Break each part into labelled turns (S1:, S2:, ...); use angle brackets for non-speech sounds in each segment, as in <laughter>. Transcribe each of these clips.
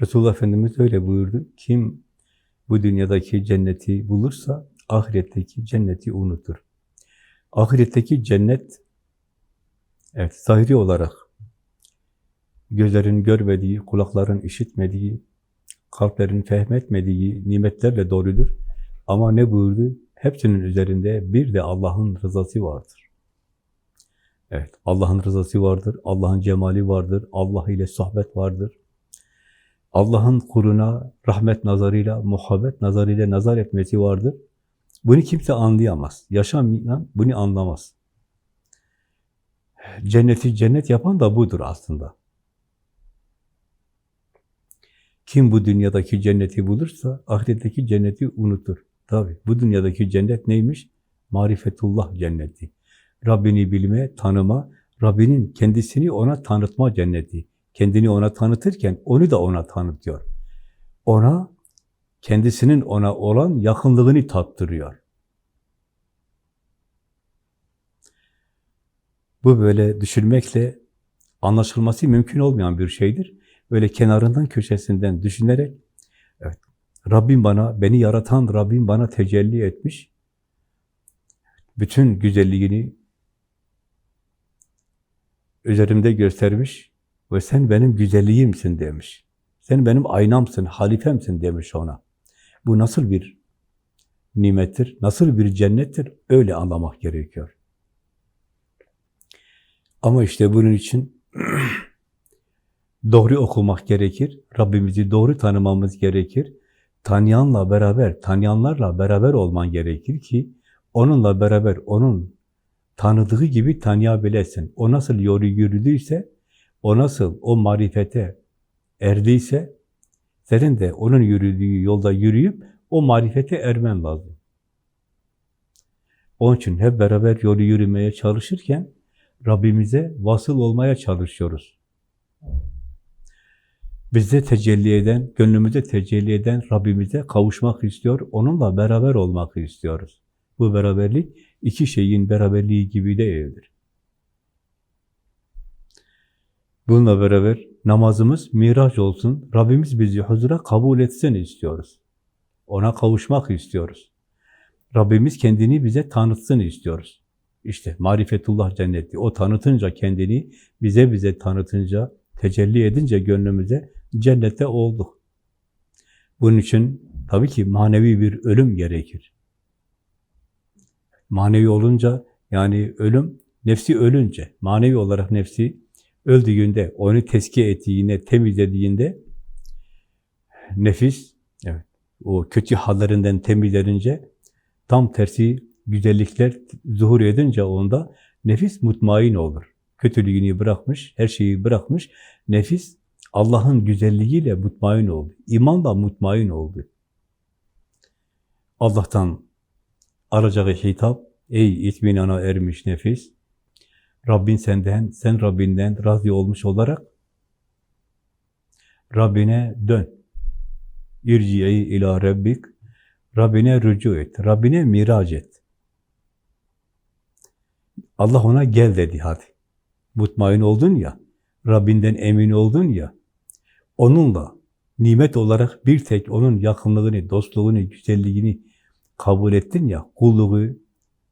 S1: Resulullah Efendimiz öyle buyurdu. Kim bu dünyadaki cenneti bulursa ahiretteki cenneti unutur. Ahiretteki cennet evet zahiri olarak gözlerin görmediği, kulakların işitmediği, kalplerin fehmetmediği nimetlerle doludur. Ama ne buyurdu? Hepsinin üzerinde bir de Allah'ın rızası vardır. Evet, Allah'ın rızası vardır, Allah'ın cemali vardır, Allah ile sohbet vardır. Allah'ın kuruna rahmet nazarıyla, muhabbet nazarıyla nazar etmesi vardır. Bunu kimse anlayamaz. Yaşamayan bunu anlamaz. Cenneti cennet yapan da budur aslında. Kim bu dünyadaki cenneti bulursa ahiretteki cenneti unutur. Tabi bu dünyadaki cennet neymiş? Marifetullah cenneti. Rabbini bilme, tanıma, Rabbinin kendisini ona tanıtma cenneti. Kendini ona tanıtırken onu da ona tanıtıyor. Ona, kendisinin ona olan yakınlığını tattırıyor. Bu böyle düşünmekle anlaşılması mümkün olmayan bir şeydir. Böyle kenarından, köşesinden düşünerek, evet, Rabbim bana, beni yaratan Rabbim bana tecelli etmiş. Bütün güzelliğini üzerimde göstermiş ve sen benim güzelliğimsin demiş. Sen benim aynamsın, halifemsin demiş ona. Bu nasıl bir nimettir, nasıl bir cennettir öyle anlamak gerekiyor. Ama işte bunun için <clears throat> doğru okumak gerekir, Rabbimizi doğru tanımamız gerekir. Tanıyanla beraber, tanıyanlarla beraber olman gerekir ki onunla beraber, onun tanıdığı gibi tanıyabilesin. O nasıl yolu yürüdüyse, o nasıl o marifete erdiyse, senin de onun yürüdüğü yolda yürüyüp o marifete ermen lazım. Onun için hep beraber yolu yürümeye çalışırken Rabbimize vasıl olmaya çalışıyoruz. Bizde tecelli eden, gönlümüzde tecelli eden Rabbimize kavuşmak istiyor, onunla beraber olmak istiyoruz. Bu beraberlik iki şeyin beraberliği gibi değildir. Bununla beraber namazımız miraç olsun, Rabbimiz bizi huzura kabul etsin istiyoruz. Ona kavuşmak istiyoruz. Rabbimiz kendini bize tanıtsın istiyoruz. İşte marifetullah cenneti. O tanıtınca kendini, bize bize tanıtınca, tecelli edince gönlümüze cennette olduk. Bunun için tabii ki manevi bir ölüm gerekir. Manevi olunca, yani ölüm, nefsi ölünce, manevi olarak nefsi öldüğünde, onu tezkiye ettiğinde, temizlediğinde, nefis, evet, o kötü hallerinden temizlenince, tam tersi güzellikler zuhur edince onda, nefis mutmain olur. Kötülüğünü bırakmış, her şeyi bırakmış, nefis Allah'ın güzelliğiyle mutmain oldu. İmanla mutmain oldu. Allah'tan alacağı hitap, ey itminana ermiş nefis, Rabbin senden, sen Rabbinden razı olmuş olarak Rabbine dön. İrci'i ila Rabbik, Rabbine rücu et, Rabbine mirac et. Allah ona gel dedi hadi. Mutmain oldun ya, Rabbinden emin oldun ya, onunla nimet olarak bir tek onun yakınlığını, dostluğunu, güzelliğini kabul ettin ya, kulluğu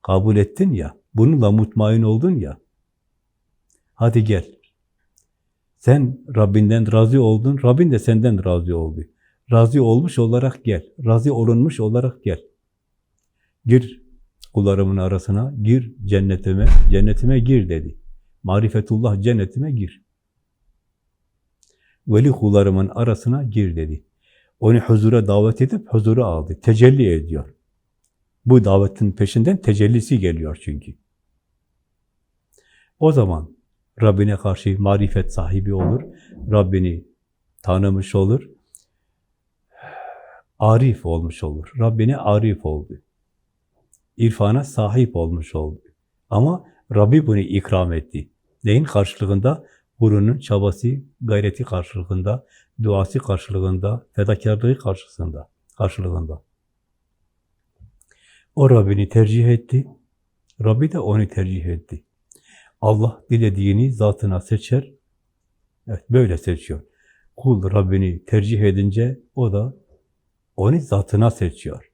S1: kabul ettin ya, bununla mutmain oldun ya, hadi gel. Sen Rabbinden razı oldun, Rabbin de senden razı oldu. Razı olmuş olarak gel, razı olunmuş olarak gel. Gir kullarımın arasına, gir cennetime, cennetime gir dedi. Marifetullah cennetime gir. Veli kullarımın arasına gir dedi. Onu huzura davet edip huzura aldı. Tecelli ediyor. Bu davetin peşinden tecellisi geliyor çünkü. O zaman Rabbine karşı marifet sahibi olur. Rabbini tanımış olur. Arif olmuş olur. Rabbine arif oldu. İrfana sahip olmuş oldu. Ama Rabbi bunu ikram etti. Neyin karşılığında? Kulunun çabası, gayreti karşılığında, duası karşılığında, fedakarlığı karşısında, karşılığında. O Rabbini tercih etti. Rabbi de onu tercih etti. Allah dilediğini zatına seçer. Evet, böyle seçiyor. Kul Rabbini tercih edince o da onu zatına seçiyor.